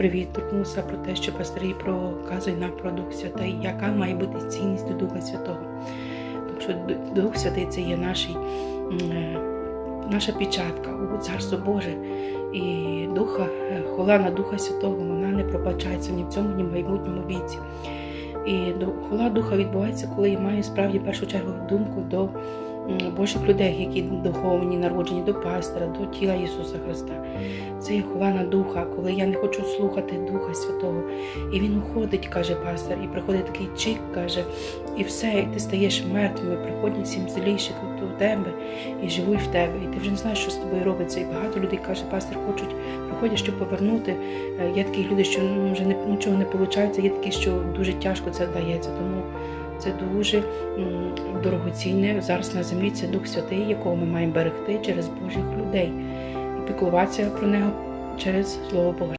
привіт торкнувся про те, що пастирі проказують нам про Дух Святий, яка має бути цінність до Духа Святого. Тому що Дух Святий це є наші, е, наша печатка у Царство Боже. І духа, е, хвала на Духа Святого, вона не пробачається ні в цьому, ні в майбутньому віці. І хвала Духа відбувається, коли я маю справді в першу чергу думку до Божих людей, які духовні, народжені до пастора, до тіла Ісуса Христа. Це є хвала на Духа, коли я не хочу слухати Духа Святого. І він уходить, каже пастор, і приходить такий чик, каже, і все, і ти стаєш мертвим, і приходять сім зліших до тебе і живуть в тебе. І ти вже не знаєш, що з тобою робиться. І багато людей каже, пастор, хочуть, приходять, щоб повернути. Е, Є такі люди, що ну, вже нічого не виходить, є такі, що дуже тяжко це дається. Тому це дуже дорогоцінне зараз на землі. Це Дух Святий, якого ми маємо берегти через Божих людей і піклуватися про нього через Слово Боже.